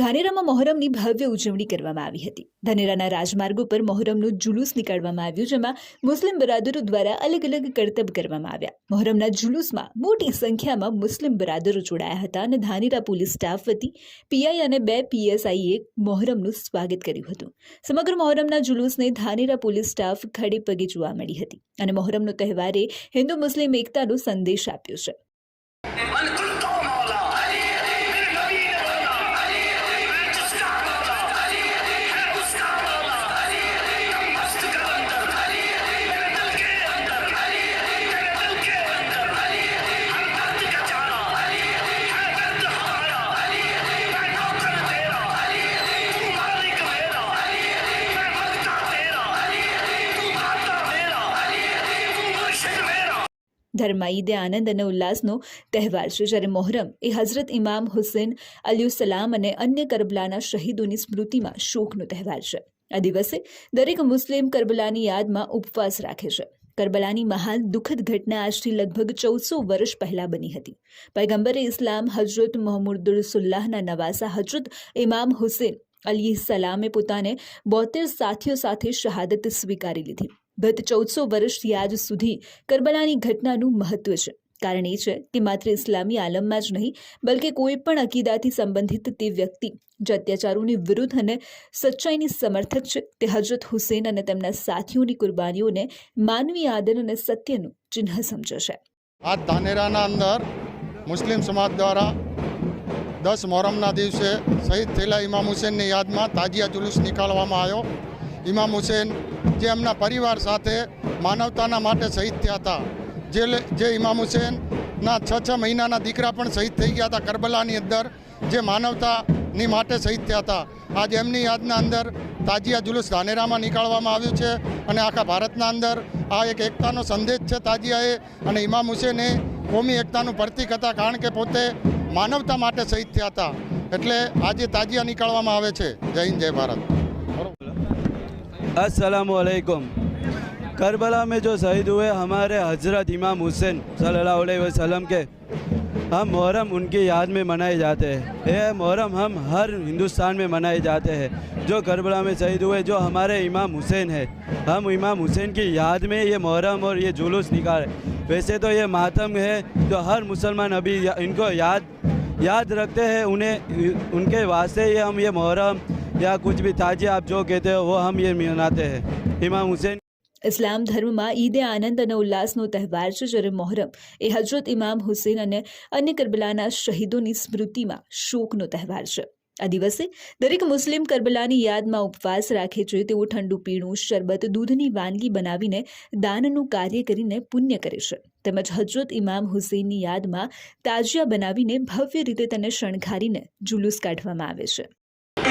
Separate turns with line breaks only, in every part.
ધાનેરામાં મોહરમની ભવ્ય ઉજવણી કરવામાં આવી હતી. ધાનેરાના રાજમાર્ગો પર મોહરમનું જુલુસ નીકાળવામાં આવ્યું, જેમાં મુસ્લિમ બરાદરો દ્વારા અલગ અલગ કરતબ કરવામાં આવ્યા. મોહરમના જુલુસમાં મોટી સંખ્યામાં મુસ્લિમ બરાદરો જોડાયા હતા અને ધાનેરા પોલીસ સ્ટાફ વતી પીઆઈ અને બે પીએસઆઈએ મોહરમનું સ્વાગત કર્યું હતું. સમગ્ર મોહરમના જુલુસને ધાનેરા પોલીસ સ્ટાફ ખડે પગે જોવા મળી હતી અને મોહરમનો તહેવારે હિન્દુ મુસ્લિમ એકતાનો સંદેશ આપ્યો છે. ધર્મમાં ઈદે, આનંદ અને ઉલ્લાસનો તહેવાર છે. જ્યારે મોહરમ એ હઝરત ઇમામ હુસેન અલ્યુસલામ અને અન્ય કરબલાના શહીદોની સ્મૃતિમાં શોકનો તહેવાર છે. આ દિવસે દરેક મુસ્લિમ કરબલાની યાદમાં ઉપવાસ રાખે છે. કરબલાની મહાન દુઃખદ ઘટના આજથી લગભગ ચૌદસો વર્ષ પહેલા બની હતી. પૈગંબરે ઇસ્લામ હજરત મોહમ્મદુલ સુલ્લાહના નવાસા હજરત ઇમામ હુસેન અલી સલામે પોતાને બોતેર સાથીઓ સાથે શહાદત સ્વીકારી લીધી. ગત ચૌદસો વર્ષથી આજ સુધી કરબલાની ઘટનાનું મહત્વ છે. કારણ એ છે કે માત્ર ઇસ્લામી આલમમાં જ નહીં, બલકે કોઈ પણ અકીદાથી સંબંધિત તે વ્યક્તિ જે અત્યાચારોની વિરુદ્ધ અને સચ્ચાઈની સમર્થક છે તે હજરત હુસેન અને તેમના સાથીઓની કુરબાનીઓને માનવી આદર અને સત્યનું ચિહ્ન સમજે છે
આ ધાનેરાના અંદર મુસ્લિમ સમાજ દ્વારા દસ મોહરમના દિવસે શહીદ થયેલા ઇમામ હુસેનની યાદમાં તાજિયા જુલુસ નીકાળવામાં આવ્યો. ઇમામ હુસેન, જે એમના પરિવાર સાથે માનવતાના માટે શહીદ થયા હતા. જે જે ઇમામ હુસેનના છ છ મહિનાના દીકરા પણ શહીદ થઈ ગયા હતા કરબલાની અંદર, જે માનવતાની માટે શહીદ થયા હતા. આજે એમની યાદના અંદર તાજિયા જુલુસ ધાનેરામાં નીકાળવામાં આવ્યું છે અને આખા ભારતના અંદર આ એક એકતાનો સંદેશ છે તાજિયાએ અને ઇમામ હુસેને કોમી એકતાનું પ્રતિક હતા કારણ કે પોતે માનવતા માટે શહીદ થયા હતા. એટલે આજે તાજિયા નીકાળવામાં આવે છે. જય હિન્દ, જય ભારત.
अस्सलाम वालेकुम करबला में जो शहीद हुए हमारे हज़रत इमाम हुसैन सल्लल्लाहु अलैहि वसल्लम के हम मुहर्रम उनकी याद में मनाए जाते हैं ये मुहर्रम हम हर हिंदुस्तान में मनाए जाते हैं जो करबला में शहीद हुए जो हमारे इमाम हुसैन है हम इमाम हुसैन की याद में ये मुहर्रम और ये जुलूस निकाले वैसे तो ये मातम है जो हर मुसलमान अभी इनको याद याद रखते हैं उन्हें उनके वास्ते ये हम ये मुहर्रम या कुछ भी ताजिया आप जो कहते हो वो हम ये मनाते हैं इमाम हुसैन
ઇસ્લામ ધર્મમાં ઈદે આનંદ અને ઉલ્લાસનો તહેવાર છે જ્યારે મોહરમ એ હજરત ઇમામ હુસેન અને અન્ય કરબલાના શહીદોની સ્મૃતિમાં શોકનો તહેવાર છે આ દિવસે દરેક મુસ્લિમ કરબલાની યાદમાં ઉપવાસ રાખે છે તેઓ ઠંડુ પીણું શરબત દૂધની વાનગી બનાવીને દાનનું કાર્ય કરીને પુણ્ય કરે છે તેમજ હજરત ઇમામ હુસેનની યાદમાં તાજિયા બનાવીને ભવ્ય રીતે તેને શણગારીને જુલુસ કાઢવામાં આવે છે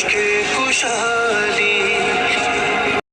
ইশকে